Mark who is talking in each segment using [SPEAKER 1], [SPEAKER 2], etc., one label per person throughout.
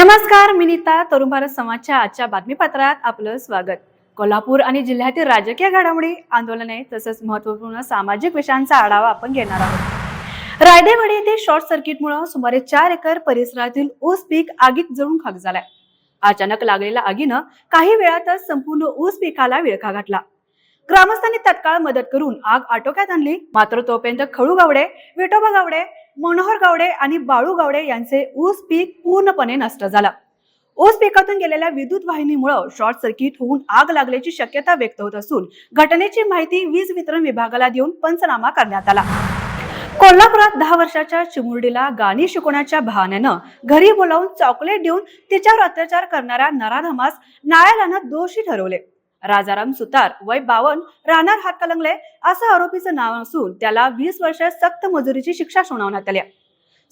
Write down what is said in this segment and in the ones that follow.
[SPEAKER 1] नमस्कार मी नीता तरुण भारत समाजच्या आजच्या बातमीपत्रात आपलं स्वागत. कोल्हापूर आणि जिल्ह्यातील राजकीय घडामोडी आंदोलने तसंच महत्त्वपूर्ण सामाजिक विषयांचा आढावा आपण घेणार आहोत. रायदेवाडी येथे शॉर्ट सर्किटमुळे सुमारे चार एकर परिसरातील ऊस पीक आगीत जळून खाक झालाय. अचानक लागलेल्या आगीनं काही वेळातच संपूर्ण ऊस पिकाला विळखा घातला. ग्रामस्थांनी तत्काळ मदत करून आग आटोक्यात आणली. मात्र तोपर्यंत खळू गावडे विठोबा गावडे मनोहर गावडे आणि बाळू गावडे यांचे ऊस पीक पूर्णपणे नष्ट झाला. ऊस पिकातून गेलेल्या विद्युत वाहिनीमुळे शॉर्ट सर्किट होऊन आग लागल्याची शक्यता व्यक्त होत असून घटनेची माहिती वीज वितरण विभागाला देऊन पंचनामा करण्यात आला. कोल्हापुरात दहा वर्षाच्या चिमुरडीला गाणी शिकवण्याच्या बहाण्यानं घरी बोलावून चॉकलेट देऊन तिच्यावर अत्याचार करणाऱ्या नराधमास न्यायालयानं दोषी ठरवले. राजाराम सुतार वय बावन राहणार हातकलंगले असं आरोपीचं नाव असून त्याला वीस वर्ष सक्त मजुरीची शिक्षा सुनावण्यात आली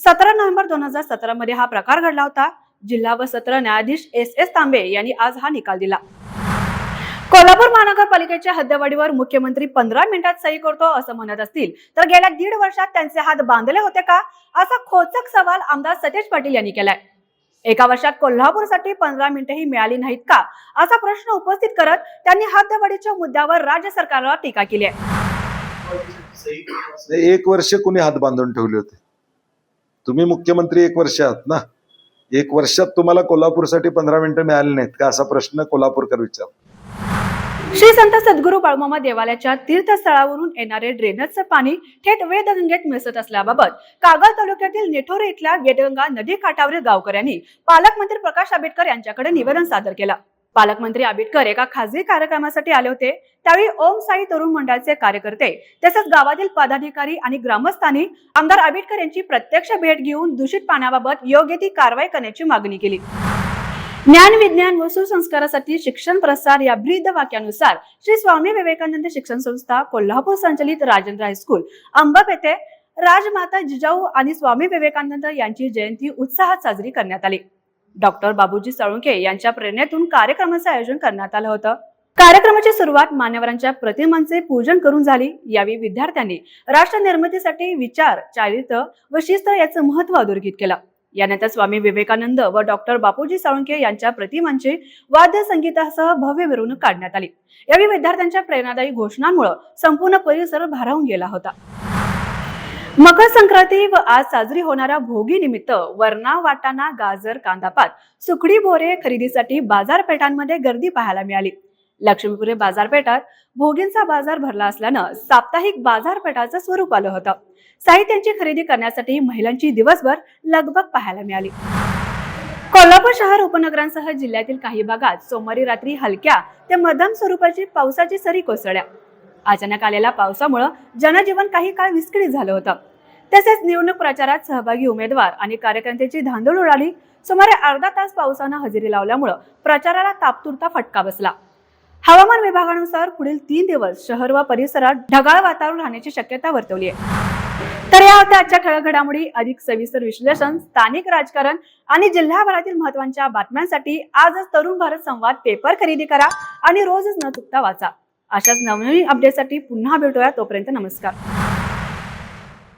[SPEAKER 1] सतरा नोव्हेंबर दोन हजार सतरा मध्ये हा प्रकार घडला होता. जिल्हा व सत्र न्यायाधीश एस एस तांबे यांनी आज हा निकाल दिला. कोल्हापूर महानगरपालिकेच्या हद्दवाढीवर मुख्यमंत्री पंधरा मिनिटात सही करतो असं म्हणत असतील तर गेल्या दीड वर्षात त्यांचे हात बांधले होते का? असा खोचक सवाल आमदार सतेज पाटील यांनी केलाय. एका वर्षात कोल्हापूरसाठी पंधरा मिनिटेही मिळाली नाहीत का? असा प्रश्न उपस्थित करत त्यांनी हद्दवाढीच्या मुद्द्यावर राज्य सरकारला टीका केली आहे.
[SPEAKER 2] एक वर्ष कुणी हात बांधून ठेवले होते? तुम्ही मुख्यमंत्री एक वर्ष आहात ना? एक वर्षात तुम्हाला कोल्हापूरसाठी पंधरा मिनिटं मिळाली नाहीत का? असा प्रश्न कोल्हापूरकर विचार
[SPEAKER 1] श्री संत सद्गुरू बाळमामा देवालयाच्या तीर्थस्थळावरून येणारे ड्रेनेजचं पाणी थेट वेदगंगेत मिसळत असल्याबाबत कागल तालुक्यातील नेठोरे इथल्या वेदगंगा नदी काठावरील गावकऱ्यांनी पालकमंत्री प्रकाश आंबेडकर यांच्याकडे निवेदन सादर केलं. पालकमंत्री आंबेडकर एका खासगी कार्यक्रमासाठी आले होते. त्यावेळी ओम साई तरुण मंडळाचे कार्यकर्ते तसेच गावातील पदाधिकारी आणि ग्रामस्थांनी आमदार आंबेडकर यांची प्रत्यक्ष भेट घेऊन दूषित पाण्याबाबत योग्य ती कारवाई करण्याची मागणी केली. ज्ञान विज्ञान व सुसंस्कारासाठी शिक्षण प्रसार या ब्रीद वाक्यानुसार श्री स्वामी विवेकानंद शिक्षण संस्था कोल्हापूर संचलित राजेंद्र हायस्कूल अंबप येथे राजमाता जिजाऊ आणि स्वामी विवेकानंद यांची जयंती उत्साहात साजरी करण्यात आली. डॉक्टर बाबूजी साळुंखे यांच्या प्रेरणेतून कार्यक्रमाचे आयोजन करण्यात आलं होतं. कार्यक्रमाची सुरुवात मान्यवरांच्या प्रतिमांचे पूजन करून झाली. यावेळी विद्यार्थ्यांनी राष्ट्र निर्मितीसाठी विचार चारित्र व शिस्त याचं महत्त्व अधोरेखित केलं. यानंतर स्वामी विवेकानंद व डॉक्टर बापूजी साळुंके यांच्या प्रतिमांची वाद्य संगीतासह भव्य मिरवणूक काढण्यात आली. यावेळी विद्यार्थ्यांच्या प्रेरणादायी घोषणांमुळे संपूर्ण परिसर भारावून गेला होता. मकर संक्रांती व आज साजरी होणाऱ्या भोगी निमित्त वरणा वाटाणा गाजर कांदापात सुकडी बोरे खरेदीसाठी बाजारपेठांमध्ये गर्दी पाहायला मिळाली. लक्ष्मीपुरे बाजारपेठात भोगींचा बाजार भरला असल्यानं साप्ताहिक बाजारपेठाचं स्वरूप आलं होतं. साहित्यांची खरेदी करण्यासाठी महिलांची दिवसभर लगबग पाहायला मिळाली. कोल्हापूर शहर उपनगरांसह जिल्ह्यातील काही भागात सोमवारी रात्री हलक्या ते मध्यम स्वरूपाची पावसाची सरी कोसळल्या. अचानक आलेल्या पावसामुळं जनजीवन काही काळ विस्कळीत झालं होतं. तसेच निवडणूक प्रचारात सहभागी उमेदवार आणि कार्यकर्त्यांची धांदळ उडाली. सुमारे अर्धा तास पावसानं हजेरी लावल्यामुळं प्रचाराला तापतुरता फटका बसला. हवामान विभागानुसार पुढील तीन दिवस शहर व परिसरात ढगाळ वातावरण राहण्याची शक्यता वर्तवली आहे. तर या होत्या आजच्या ठळक घडामोडी. अधिक सविस्तर विश्लेषण स्थानिक राजकारण आणि जिल्ह्याभरातील महत्त्वाच्या बातम्यांसाठी आजच तरुण भारत संवाद पेपर खरेदी करा आणि रोजच न चुकता वाचा. अशाच नवनवीन अपडेटसाठी पुन्हा भेटूया. तोपर्यंत नमस्कार.